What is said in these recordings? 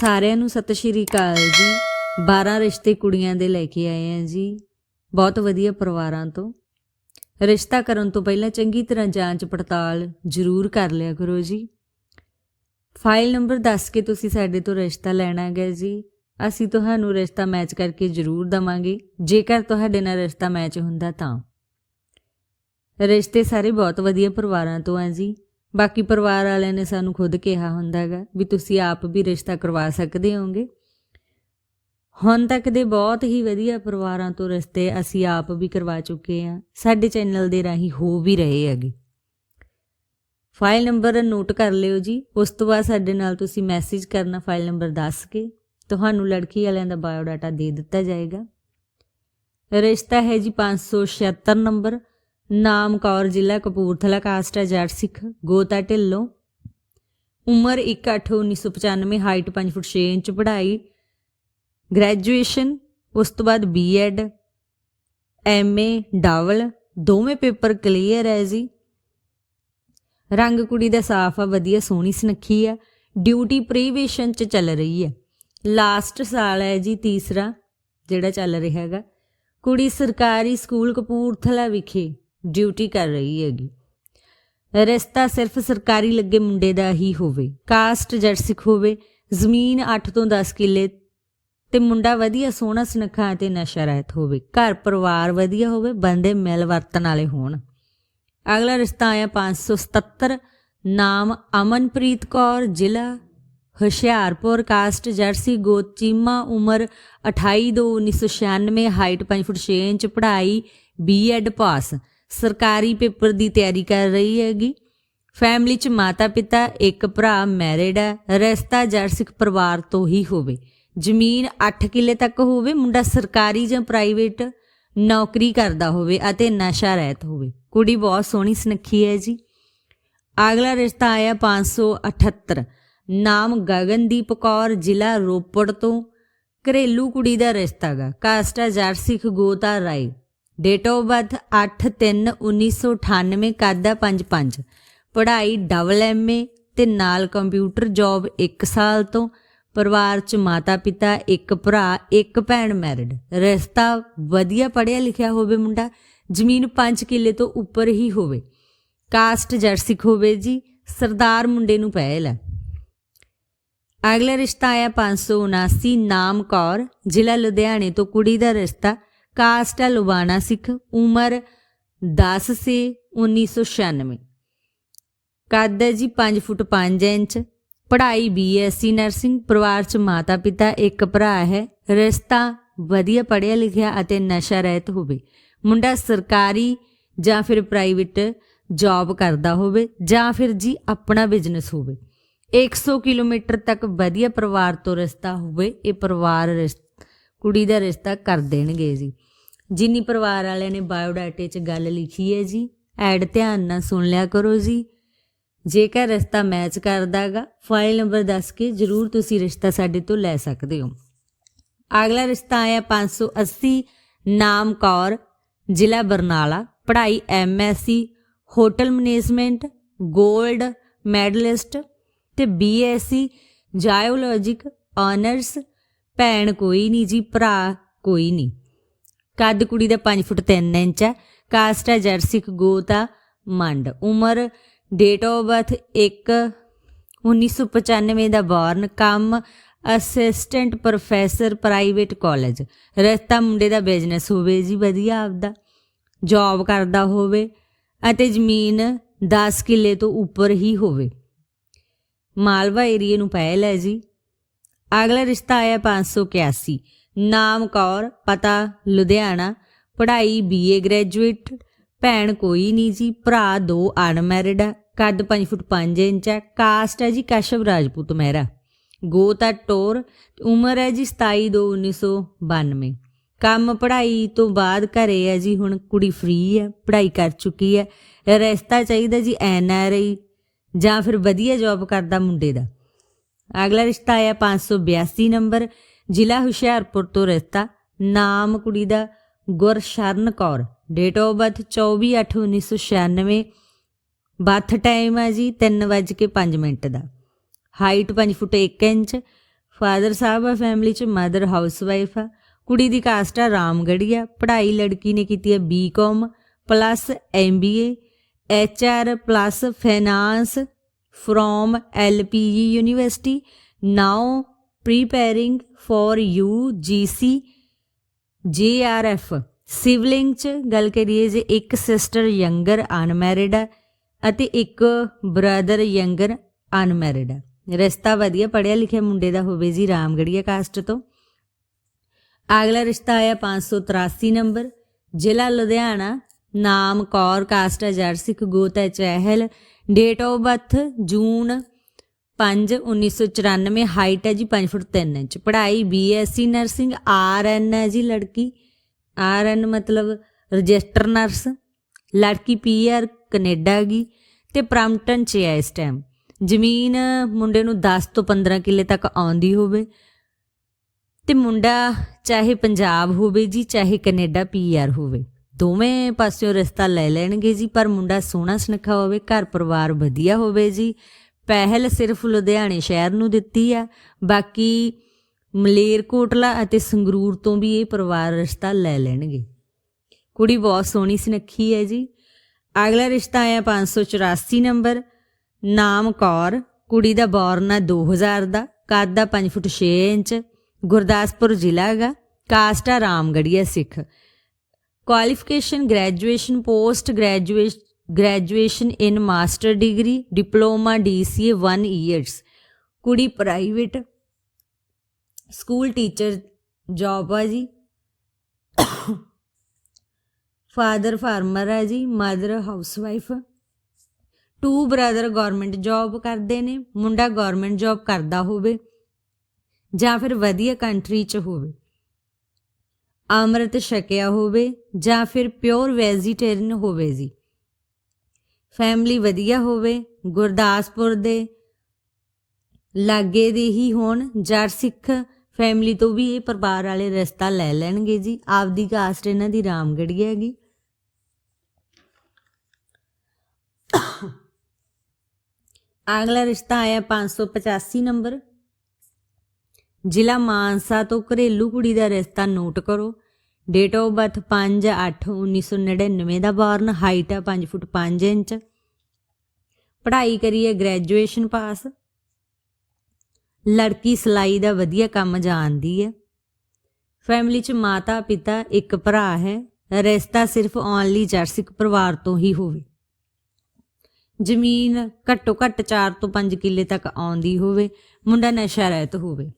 ਸਾਰਿਆਂ ਨੂੰ ਸਤਿ ਸ਼੍ਰੀ ਅਕਾਲ ਜੀ। 12 ਰਿਸ਼ਤੇ ਕੁੜੀਆਂ ਦੇ ਲੈ ਕੇ ਆਏ ਆ ਜੀ। ਬਹੁਤ ਵਧੀਆ ਪਰਿਵਾਰਾਂ ਤੋਂ। ਰਿਸ਼ਤਾ ਕਰਨ ਤੋਂ ਪਹਿਲਾਂ ਚੰਗੀ ਤਰ੍ਹਾਂ ਜਾਂਚ ਪੜਤਾਲ ਜ਼ਰੂਰ ਕਰ ਲਿਆ ਕਰੋ ਜੀ। ਫਾਈਲ ਨੰਬਰ ਦੱਸ ਕੇ ਤੁਸੀਂ ਸਾਡੇ ਤੋਂ ਰਿਸ਼ਤਾ ਲੈਣਾ ਹੈ ਜੀ। ਅਸੀਂ ਤੁਹਾਨੂੰ ਰਿਸ਼ਤਾ ਮੈਚ ਕਰਕੇ ਜ਼ਰੂਰ ਦਵਾਂਗੇ। ਜੇਕਰ ਤੁਹਾਡੇ ਨਾਲ ਰਿਸ਼ਤਾ ਮੈਚ ਹੁੰਦਾ ਤਾਂ। ਰਿਸ਼ਤੇ ਸਾਰੇ ਬਹੁਤ ਵਧੀਆ ਪਰਿਵਾਰਾਂ ਤੋਂ ਆ ਜੀ। ਬਾਕੀ ਪਰਿਵਾਰ ਵਾਲਿਆਂ ਨੇ ਸਾਨੂੰ ਖੁਦ ਕਿਹਾ ਹੁੰਦਾ ਹੈਗਾ ਵੀ ਤੁਸੀਂ ਆਪ ਵੀ ਰਿਸ਼ਤਾ ਕਰਵਾ ਸਕਦੇ ਹੋਗੇ। ਹੁਣ ਤੱਕ ਦੇ ਬਹੁਤ ਹੀ ਵਧੀਆ ਪਰਿਵਾਰਾਂ ਤੋਂ ਰਿਸ਼ਤੇ ਅਸੀਂ ਆਪ ਵੀ ਕਰਵਾ ਚੁੱਕੇ ਆ ਸਾਡੇ ਚੈਨਲ ਦੇ ਰਾਹੀਂ ਹੋ ਵੀ ਰਹੇ ਹੈਗੇ। ਫਾਈਲ ਨੰਬਰ ਨੋਟ ਕਰ ਲਿਓ ਜੀ। ਉਸ ਤੋਂ ਬਾਅਦ ਸਾਡੇ ਨਾਲ ਤੁਸੀਂ ਮੈਸੇਜ ਕਰਨਾ, ਫਾਈਲ ਨੰਬਰ ਦੱਸ ਕੇ ਤੁਹਾਨੂੰ ਲੜਕੀ ਵਾਲਿਆਂ ਦਾ ਬਾਇਓ ਡਾਟਾ ਦੇ ਦਿੱਤਾ ਜਾਏਗਾ। ਰਿਸ਼ਤਾ ਹੈ ਜੀ 576 ਨੰਬਰ। ਨਾਮ ਕੌਰ ਜ਼ਿਲ੍ਹਾ ਕਪੂਰਥਲਾ ਕਾਸਟ ਹੈ, ਜੱਟ ਸਿੱਖ, ਗੋਤਾ ਢਿੱਲੋਂ। ਉਮਰ 1/8/1995 ਹਾਈਟ 5 ਫੁੱਟ 6 ਇੰਚ, ਪੜ੍ਹਾਈ। ਗ੍ਰੈਜੂਏਸ਼ਨ, ਉਸ ਤੋਂ ਬਾਅਦ ਬੀਐਡ ਐਮਏ ਡਬਲ, ਦੋਵੇਂ ਪੇਪਰ ਕਲੀਅਰ ਹੈ ਜੀ। ਰੰਗ ਕੁੜੀ ਦਾ ਸਾਫ਼ ਆ, ਵਧੀਆ, ਸੋਹਣੀ, ਸੁਨੱਖੀ ਆ। ਡਿਊਟੀ ਪ੍ਰੀਵੇਸ਼ਨ ਚ ਚੱਲ ਰਹੀ ਹੈ। ਲਾਸਟ ਸਾਲ ਹੈ ਜੀ, ਤੀਸਰਾ ਜਿਹੜਾ ਚੱਲ ਰਿਹਾ ਹੈਗਾ। ਕੁੜੀ ਸਰਕਾਰੀ ਸਕੂਲ ਕਪੂਰਥਲਾ ਵਿਖੇ। ਡਿਊਟੀ ਕਰ ਰਹੀ ਹੈਗੀ। ਰਿਸ਼ਤਾ ਸਿਰਫ ਸਰਕਾਰੀ ਲੱਗੇ ਮੁੰਡੇ ਦਾ ਹੀ ਹੋਵੇ, ਕਾਸਟ ਜੱਟ ਹੋਵੇ, ਜ਼ਮੀਨ 8 ਤੋਂ 10 ਕਿੱਲੇ ਤੇ ਮੁੰਡਾ ਵਧੀਆ ਸੋਹਣਾ ਸੁਨੱਖਾ ਤੇ ਨਸ਼ਾ ਰਹਿਤ ਹੋਵੇ, ਘਰ ਪਰਿਵਾਰ ਵਧੀਆ ਹੋਵੇ, ਬੰਦੇ ਮਿਲ ਵਰਤਨ ਵਾਲੇ ਹੋਣ। ਅਗਲਾ ਰਿਸ਼ਤਾ ਆਇਆ 577 ਨਾਮ ਅਮਨਪ੍ਰੀਤ ਕੌਰ, ਜ਼ਿਲ੍ਹਾ ਹੁਸ਼ਿਆਰਪੁਰ, ਕਾਸਟ ਜਰਸੀ ਗੋਤ ਚੀਮਾ ਉਮਰ 28 ਦੋ 1996 ਹਾਈਟ 5 ਫੁੱਟ 6 ਇੰਚ, ਪੜ੍ਹਾਈ ਬੀਐਡ ਪਾਸ ਸਰਕਾਰੀ ਪੇਪਰ ਦੀ ਤਿਆਰੀ ਕਰ ਰਹੀ ਹੈਗੀ। ਫੈਮਿਲੀ ਚ ਮਾਤਾ ਪਿਤਾ ਇੱਕ ਭਰਾ ਮੈਰਿਡ ਹੈ, ਰਿਸ਼ਤਾ ਜਰਸਿਕ ਪਰਿਵਾਰ ਤੋਂ ਹੀ ਹੋਵੇ। ਜ਼ਮੀਨ 8 ਕਿੱਲੇ ਤੱਕ ਹੋਵੇ, ਮੁੰਡਾ ਸਰਕਾਰੀ ਜਾਂ ਪ੍ਰਾਈਵੇਟ ਨੌਕਰੀ ਕਰਦਾ ਹੋਵੇ ਅਤੇ ਨਸ਼ਾ ਰਹਿਤ ਹੋਵੇ। ਕੁੜੀ ਬਹੁਤ ਸੋਹਣੀ ਸੁਨੱਖੀ ਹੈ ਜੀ। ਅਗਲਾ ਰਿਸ਼ਤਾ ਆਇਆ 578 ਨਾਮ ਗਗਨਦੀਪ ਕੌਰ, ਜ਼ਿਲ੍ਹਾ ਰੋਪੜ ਤੋਂ। ਘਰੇਲੂ ਕੁੜੀ ਦਾ ਰਿਸ਼ਤਾ ਗਾ ਕਾਸਟਾ ਜੱਟ ਸਿੱਖ ਗੋਤਾ ਰਾਏ। ਡੇਟ ਆਫ ਬਰਥ 8/3/1998 ਕੱਦ 55 ਪੜ੍ਹਾਈ ਡਬਲ ਐਮਏ ਤੇ ਨਾਲ ਕੰਪਿਊਟਰ ਜੌਬ 1 ਸਾਲ ਤੋਂ। ਪਰਿਵਾਰ ਚ ਮਾਤਾ ਪਿਤਾ ਇੱਕ ਭਰਾ, ਇੱਕ ਭੈਣ ਮੈਰਿਡ ਰਿਸ਼ਤਾ ਵਧੀਆ ਪੜ੍ਹਿਆ ਲਿਖਿਆ ਹੋਵੇ ਮੁੰਡਾ, ਜ਼ਮੀਨ 5 ਕਿੱਲੇ ਤੋਂ ਉੱਪਰ ਹੀ ਹੋਵੇ। ਕਾਸਟ ਜਰਸਿਕ ਹੋਵੇ ਜੀ, ਸਰਦਾਰ ਮੁੰਡੇ ਨੂੰ ਪਹਿਲ ਹੈ। ਅਗਲਾ ਰਿਸ਼ਤਾ ਆਇਆ 579 ਨਾਮ ਕੌਰ, ਜ਼ਿਲ੍ਹਾ ਲੁਧਿਆਣੇ ਤੋਂ ਕੁੜੀ ਦਾ ਰਿਸ਼ਤਾ। ਕਾਸਟ ਹੈ ਲੁਬਾਣਾ ਸਿੱਖ ਉਮਰ 10 ਸੇ 1996 ਕੱਦ ਹੈ ਜੀ 5 ਫੁੱਟ 5 ਇੰਚ। ਪੜ੍ਹਾਈ ਬੀਐਸਸੀ ਨਰਸਿੰਗ। ਪਰਿਵਾਰ ਚ ਮਾਤਾ ਪਿਤਾ ਇੱਕ ਭਰਾ ਹੈ। ਰਿਸ਼ਤਾ ਵਧੀਆ ਪੜ੍ਹਿਆ ਲਿਖਿਆ ਅਤੇ ਨਸ਼ਾ ਰਹਿਤ ਹੋਵੇ। ਮੁੰਡਾ ਸਰਕਾਰੀ ਜਾਂ ਫਿਰ ਪ੍ਰਾਈਵੇਟ ਜੌਬ ਕਰਦਾ ਹੋਵੇ ਜਾਂ ਫਿਰ ਜੀ ਆਪਣਾ ਬਿਜ਼ਨਸ ਹੋਵੇ। 100 ਕਿਲੋਮੀਟਰ ਤੱਕ ਵਧੀਆ ਪਰਿਵਾਰ ਤੋਂ ਰਿਸ਼ਤਾ ਹੋਵੇ, ਇਹ ਪਰਿਵਾਰ ਰਿਸ਼- ਕੁੜੀ ਦਾ ਰਿਸ਼ਤਾ ਕਰ ਦੇਣਗੇ ਜੀ। ਜਿੰਨੀ ਪਰਿਵਾਰ ਵਾਲਿਆਂ ਨੇ ਬਾਇਓਡਾਟੇ 'ਚ ਗੱਲ ਲਿਖੀ ਹੈ ਜੀ, ਐਡ ਧਿਆਨ ਨਾਲ ਸੁਣ ਲਿਆ ਕਰੋ ਜੀ। ਜੇਕਰ ਰਿਸ਼ਤਾ ਮੈਚ ਕਰਦਾਗਾ ਫਾਈਲ ਨੰਬਰ ਦੱਸ ਕੇ ਜਰੂਰ ਤੁਸੀਂ ਰਿਸ਼ਤਾ ਸਾਡੇ ਤੋਂ ਲੈ ਸਕਦੇ ਹੋ। ਅਗਲਾ ਰਿਸ਼ਤਾ ਆਇਆ 580 ਨਾਮ ਕੌਰ, ਜ਼ਿਲ੍ਹਾ ਬਰਨਾਲਾ, ਪੜ੍ਹਾਈ ਐਮਐਸਸੀ ਹੋਟਲ ਮੈਨੇਜਮੈਂਟ 골ਡ ਮੈਡਲਿਸਟ ਤੇ ਬੀਐਸਸੀ ਜਾਇਓਲੋਜਿਕ, ਆਨਰਸ ਭੈਣ ਕੋਈ ਨਹੀਂ ਜੀ, ਭਰਾ ਕੋਈ ਨਹੀਂ ਕੱਦ ਕੁੜੀ ਦਾ 5 ਫੁੱਟ 3 ਇੰਚ ਹੈ ਕਾਸਟ ਹੈ ਜਰਸਿਕ ਗੋਤਾ ਮੰਡ। ਉਮਰ ਡੇਟ ਆਫ ਬਰਥ 1 1995 ਦਾ ਬੌਰਨ ਕੰਮ ਅਸਿਸਟੈਂਟ ਪ੍ਰੋਫੈਸਰ ਪ੍ਰਾਈਵੇਟ ਕਾਲਜ ਰਸਤਾ ਮੁੰਡੇ ਦਾ ਬਿਜ਼ਨਸ ਹੋਵੇ ਜੀ, ਵਧੀਆ ਆਪਦਾ। ਜੌਬ ਕਰਦਾ ਹੋਵੇ ਅਤੇ ਜ਼ਮੀਨ 10 ਕਿੱਲੇ ਤੋਂ ਉੱਪਰ ਹੀ ਹੋਵੇ। ਮਾਲਵਾ ਏਰੀਏ ਨੂੰ ਪਹਿਲ ਹੈ ਜੀ। ਅਗਲਾ ਰਿਸ਼ਤਾ ਆਇਆ 581 ਨਾਮ ਕੌਰ, ਪਤਾ, ਲੁਧਿਆਣਾ। ਪੜ੍ਹਾਈ ਬੀਏ ਗ੍ਰੈਜੂਏਟ ਭੈਣ ਕੋਈ ਨਹੀਂ ਜੀ, ਭਰਾ ਦੋ ਅਨਮੈਰਿਡ ਆ। ਕੱਦ 5 ਫੁੱਟ 5 ਇੰਚ ਹੈ ਕਾਸਟ ਹੈ ਜੀ ਕਸ਼ਵ ਰਾਜਪੂਤ ਮਹਿਰਾ। ਗੋਤਾ ਟੋਰ। ਉਮਰ ਹੈ ਜੀ 27 ਦੋ 1992 ਕੰਮ ਪੜ੍ਹਾਈ ਤੋਂ ਬਾਅਦ ਘਰੇ ਹੈ ਜੀ, ਹੁਣ ਕੁੜੀ ਫ੍ਰੀ ਹੈ ਪੜ੍ਹਾਈ ਕਰ ਚੁੱਕੀ ਹੈ ਰਿਸ਼ਤਾ ਚਾਹੀਦਾ ਜੀ ਐਨ ਆਰ ਆਈ ਜਾਂ ਫਿਰ ਵਧੀਆ ਜੌਬ ਕਰਦਾ ਮੁੰਡੇ ਦਾ। ਅਗਲਾ ਰਿਸ਼ਤਾ ਆਇਆ 582 ਨੰਬਰ, ਜ਼ਿਲ੍ਹਾ ਹੁਸ਼ਿਆਰਪੁਰ ਤੋਂ ਰਿਸ਼ਤਾ, ਨਾਮ ਕੁੜੀ ਦਾ Gursharan Kaur date of birth 24/8/1996 birth time ਹੈ ਜੀ 3:05 ਮਿੰਟ ਦਾ। ਹਾਈਟ 5 ਫੁੱਟ 1 ਇੰਚ ਫਾਦਰ ਸਾਹਿਬ ਆ ਫੈਮਿਲੀ ਚ ਮਦਰ ਹਾਊਸਵਾਈਫ ਆ, ਕੁੜੀ ਦੀ ਕਾਸਟ ਆ ਰਾਮਗੜੀਆ, ਪੜ੍ਹਾਈ ਲੜਕੀ ਨੇ ਕੀਤੀ ਹੈ BCom plus MBA HR plus finance from LPG university now preparing for UGC JRF ਸਿਵਲਿੰਗ ਚ ਗੱਲ ਕਰੀਏ ਜੇ ਇੱਕ ਸਿਸਟਰ ਯੰਗਰ ਅਨਮੈਰਿਡ ਹੈ ਅਤੇ ਇੱਕ ਬ੍ਰਦਰ ਯੰਗਰ ਅਨਮੈਰਿਡ ਹੈ। ਰਿਸ਼ਤਾ ਵਧੀਆ ਪੜਿਆ ਲਿਖਿਆ ਮੁੰਡੇ ਦਾ ਹੋਵੇ ਜੀ ਰਾਮਗੜੀਆ ਕਾਸਟ ਤੋਂ। ਅਗਲਾ ਰਿਸ਼ਤਾ ਆਇਆ 583 ਨੰਬਰ, ਜ਼ਿਲ੍ਹਾ ਲੁਧਿਆਣਾ ਨਾਮ ਕੌਰ ਕਾਸਟ ਹੈ ਜੜ ਗੋਤ ਹੈ Chahal. Date of birth June 5 1994 height ਹੈ ਜੀ 5 ਫੁੱਟ 3 ਇੰਚ। ਪੜ੍ਹਾਈ ਬੀਐਸਸੀ ਨਰਸਿੰਗ ਆਰਐਨ ਹੈ ਜੀ ਲੜਕੀ। ਆਰਐਨ ਮਤਲਬ ਰਜਿਸਟਰ ਨਰਸ। ਲੜਕੀ ਪੀਆਰ ਕੈਨੇਡਾ ਗਈ ਤੇ ਪ੍ਰੈਂਪਟਨ ਚ ਹੈ ਇਸ ਟਾਈਮ ਜ਼ਮੀਨ ਮੁੰਡੇ ਨੂੰ 10 ਤੋਂ 15 ਕਿੱਲੇ ਤੱਕ ਆਉਂਦੀ ਹੋਵੇ। ਤੇ ਮੁੰਡਾ ਚਾਹੇ ਪੰਜਾਬ ਹੋਵੇ ਜੀ, ਚਾਹੇ ਕੈਨੇਡਾ ਪੀਆਰ ਹੋਵੇ। ਦੋਵੇਂ ਪਾਸਿਓਂ ਰਿਸ਼ਤਾ ਲੈ ਲੈਣਗੇ ਜੀ, ਪਰ ਮੁੰਡਾ ਸੋਹਣਾ ਸੁਨੱਖਾ ਹੋਵੇ, ਘਰ ਪਰਿਵਾਰ ਵਧੀਆ ਹੋਵੇ ਜੀ। ਪਹਿਲ ਸਿਰਫ ਲੁਧਿਆਣੇ ਸ਼ਹਿਰ ਨੂੰ ਦਿੱਤੀ ਆ, ਬਾਕੀ ਮਲੇਰਕੋਟਲਾ ਅਤੇ ਸੰਗਰੂਰ ਤੋਂ ਵੀ ਇਹ ਪਰਿਵਾਰ ਰਿਸ਼ਤਾ ਲੈ ਲੈਣਗੇ। ਕੁੜੀ ਬਹੁਤ ਸੋਹਣੀ ਸੁਨੱਖੀ ਹੈ ਜੀ। ਅਗਲਾ ਰਿਸ਼ਤਾ ਆਇਆ 584 ਨੰਬਰ, ਨਾਮ ਕੌਰ, ਕੁੜੀ ਦਾ ਬੋਰਨ ਆ 2000 ਦਾ, ਕੱਦ ਦਾ 5 ਫੁੱਟ 6 ਇੰਚ, ਗੁਰਦਾਸਪੁਰ ਜ਼ਿਲ੍ਹਾ ਹੈਗਾ, ਕਾਸਟ ਆ Ramgarhia Sikh. Qualification graduation post graduation graduation in master degree diploma DCA 1 years ਕੁੜੀ ਪ੍ਰਾਈਵੇਟ ਸਕੂਲ ਟੀਚਰ ਜੌਬ ਆ ਜੀ। ਫਾਦਰ ਫਾਰਮਰ ਹੈ ਜੀ mother housewife two brother government job ਕਰਦੇ ਨੇ, ਮੁੰਡਾ ਗਵਰਨਮੈਂਟ ਜੌਬ ਕਰਦਾ ਹੋਵੇ ਜਾਂ ਫਿਰ ਵਧੀਆ ਕੰਟਰੀ 'ਚ ਹੋਵੇ। ਅੰਮ੍ਰਿਤ ਛਕਿਆ ਹੋਵੇ ਜਾਂ ਫਿਰ ਪਿਓਰ ਵੈਜੀਟੇਰੀਅਨ ਹੋਵੇ ਜੀ। ਫੈਮਿਲੀ ਵਧੀਆ ਹੋਵੇ, ਗੁਰਦਾਸਪੁਰ ਦੇ ਲਾਗੇ ਦੇ ਹੀ ਹੋਣ ਜੜ ਸਿੱਖ ਫੈਮਿਲੀ ਤੋਂ ਵੀ ਇਹ ਪਰਿਵਾਰ ਵਾਲੇ ਰਸਤਾ ਲੈ ਲੈਣਗੇ ਜੀ। ਆਪਦੀ ਕਾਸਟ ਇਹਨਾਂ ਦੀ ਰਾਮਗੜ੍ਹੀ ਹੈਗੀ। ਅਗਲਾ ਰਿਸ਼ਤਾ ਆਇਆ 585 ਨੰਬਰ। ਜ਼ਿਲ੍ਹਾ ਮਾਨਸਾ ਤੋਂ ਘਰੇਲੂ ਕੁੜੀ ਦਾ ਰਿਸ਼ਤਾ ਨੋਟ ਕਰੋ ਡੇਟ ਆਫ ਬਰਥ 5/8/1999 ਦਾ ਬੋਰਨ ਹਾਈਟ ਹੈ 5 ਫੁੱਟ 5 ਇੰਚ ਪੜ੍ਹਾਈ ਕਰੀ ਹੈ ਗ੍ਰੈਜੂਏਸ਼ਨ ਪਾਸ ਲੜਕੀ ਸਿਲਾਈ ਦਾ ਵਧੀਆ ਕੰਮ ਜਾਣਦੀ ਹੈ ਫੈਮਿਲੀ 'ਚ ਮਾਤਾ ਪਿਤਾ ਇੱਕ ਭਰਾ ਹੈ ਰਿਸ਼ਤਾ ਸਿਰਫ ਓਨਲੀ ਜਰਸਿਕ ਪਰਿਵਾਰ ਤੋਂ ਹੀ ਹੋਵੇ ਜ਼ਮੀਨ ਘੱਟੋ ਘੱਟ 4 ਤੋਂ 5 ਕਿੱਲੇ ਤੱਕ ਆਉਂਦੀ ਹੋਵੇ ਮੁੰਡਾ ਨਸ਼ਾ ਰਹਿਤ ਹੋਵੇ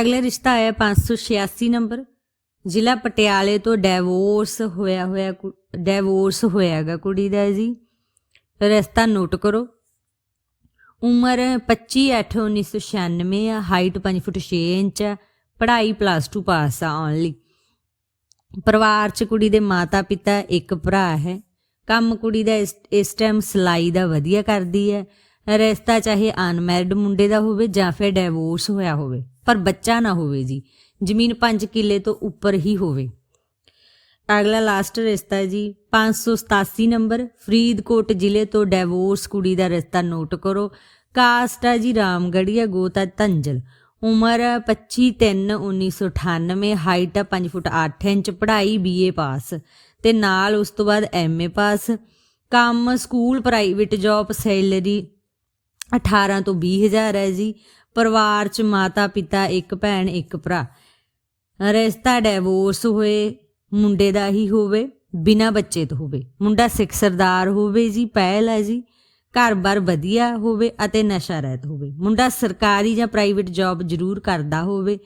ਅਗਲਾ ਰਿਸ਼ਤਾ ਆਇਆ 586 ਨੰਬਰ। ਜ਼ਿਲ੍ਹਾ ਪਟਿਆਲੇ ਤੋਂ ਡਿਵੋਰਸ ਹੋਇਆ ਹੋਇਆ ਡਿਵੋਰਸ ਹੋਇਆਗਾ ਕੁੜੀ ਦਾ ਜੀ। ਰਸਤਾ ਨੋਟ ਕਰੋ। ਉਮਰ 25/8/1996 ਆ ਹਾਈਟ 5 ਫੁੱਟ 6 ਇੰਚ ਆ, ਪੜ੍ਹਾਈ ਪਲੱਸ 2 ਪਾਸ ਆ ਓਨਲੀ ਪਰਿਵਾਰ ਚ ਕੁੜੀ ਦੇ ਮਾਤਾ ਪਿਤਾ ਇੱਕ ਭਰਾ ਹੈ। ਕੰਮ ਕੁੜੀ ਦਾ ਇਸ- ਇਸ ਟਾਈਮ ਸਿਲਾਈ ਦਾ ਵਧੀਆ ਕਰਦੀ ਹੈ। ਰਿਸ਼ਤਾ ਚਾਹੇ ਅਨਮੈਰਿਡ ਮੁੰਡੇ ਦਾ ਹੋਵੇ ਜਾਂ ਫਿਰ ਡਿਵੋਰਸ ਹੋਇਆ ਹੋਵੇ। ਪਰ ਬੱਚਾ ਨਾ ਹੋਵੇ ਜੀ। ਜ਼ਮੀਨ 5 ਕਿੱਲੇ ਤੋਂ ਉੱਪਰ ਹੀ ਹੋਵੇ। ਅਗਲਾ ਲਾਸਟ ਰਿਸ਼ਤਾ ਹੈ ਜੀ। 587 ਨੰਬਰ, ਫਰੀਦਕੋਟ ਜ਼ਿਲ੍ਹੇ ਤੋਂ ਡਿਵੋਰਸ ਕੁੜੀ ਦਾ ਰਿਸ਼ਤਾ ਨੋਟ ਕਰੋ। ਕਾਸਟ ਹੈ ਜੀ ਰਾਮਗੜੀਆ ਗੋਤਾ ਧੰਜਲ। ਉਮਰ 25/3/1998 ਹਾਈਟ 5 ਫੁੱਟ 8 ਇੰਚ, ਪੜ੍ਹਾਈ ਬੀਏ ਪਾਸ। ਤੇ ਨਾਲ ਉਸ ਤੋਂ ਬਾਅਦ ਐਮਏ ਪਾਸ। ਕੰਮ, ਸਕੂਲ ਪ੍ਰਾਈਵੇਟ ਜੌਬ ਸੈਲਰੀ 18 ਤੋਂ 20000 ਹੈ ਜੀ। ਪਰਿਵਾਰ ਚ ਮਾਤਾ ਪਿਤਾ, ਇੱਕ ਭੈਣ, ਇੱਕ ਭਰਾ। ਰਿਸ਼ਤਾ ਡਿਵੋਰਸ ਹੋਏ, ਮੁੰਡੇ ਦਾ ਹੀ ਹੋਵੇ, ਬਿਨਾ ਬੱਚੇ ਤੋਂ ਹੋਵੇ। ਮੁੰਡਾ ਸਿੱਖ ਸਰਦਾਰ ਹੋਵੇ ਜੀ, ਪਹਿਲ ਹੈ ਜੀ। ਘਰ-ਬਾਰ ਵਧੀਆ ਹੋਵੇ ਅਤੇ ਨਸ਼ਾ ਰਹਿਤ ਹੋਵੇ। ਮੁੰਡਾ ਸਰਕਾਰੀ ਜਾਂ ਪ੍ਰਾਈਵੇਟ ਜੌਬ ਜ਼ਰੂਰ ਕਰਦਾ ਹੋਵੇ।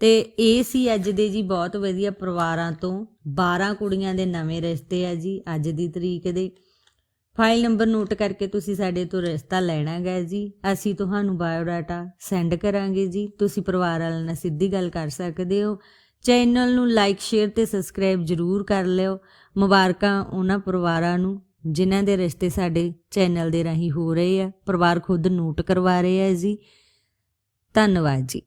ਤੇ ਇਹ ਸੀ ਅੱਜ ਦੇ ਜੀ ਬਹੁਤ ਵਧੀਆ ਪਰਿਵਾਰਾਂ ਤੋਂ। 12 ਕੁੜੀਆਂ ਦੇ ਨਵੇਂ ਰਿਸ਼ਤੇ ਆ ਜੀ, ਅੱਜ ਦੀ ਤਰੀਕ ਦੇ। ਫਾਈਲ ਨੰਬਰ ਨੋਟ ਕਰਕੇ ਤੁਸੀਂ ਸਾਡੇ ਤੋਂ ਰਿਸ਼ਤਾ ਲੈਣਾ ਹੈ ਜੀ। ਅਸੀਂ ਤੁਹਾਨੂੰ ਬਾਇਓਡਾਟਾ ਸੈਂਡ ਕਰਾਂਗੇ ਜੀ। ਤੁਸੀਂ ਪਰਿਵਾਰ ਵਾਲਿਆਂ ਨਾਲ ਸਿੱਧੀ ਗੱਲ ਕਰ ਸਕਦੇ ਹੋ। ਚੈਨਲ ਨੂੰ ਲਾਈਕ, ਸ਼ੇਅਰ ਤੇ ਸਬਸਕ੍ਰਾਈਬ ਜਰੂਰ ਕਰ ਲਿਓ। ਮੁਬਾਰਕਾਂ ਉਹਨਾਂ ਪਰਿਵਾਰਾਂ ਨੂੰ ਜਿਨ੍ਹਾਂ ਦੇ ਰਿਸ਼ਤੇ ਸਾਡੇ ਚੈਨਲ ਦੇ ਰਾਹੀਂ ਹੋ ਰਹੇ ਆ। ਪਰਿਵਾਰ ਖੁਦ ਨੋਟ ਕਰਵਾ ਰਹੇ ਆ ਜੀ। ਧੰਨਵਾਦ ਜੀ।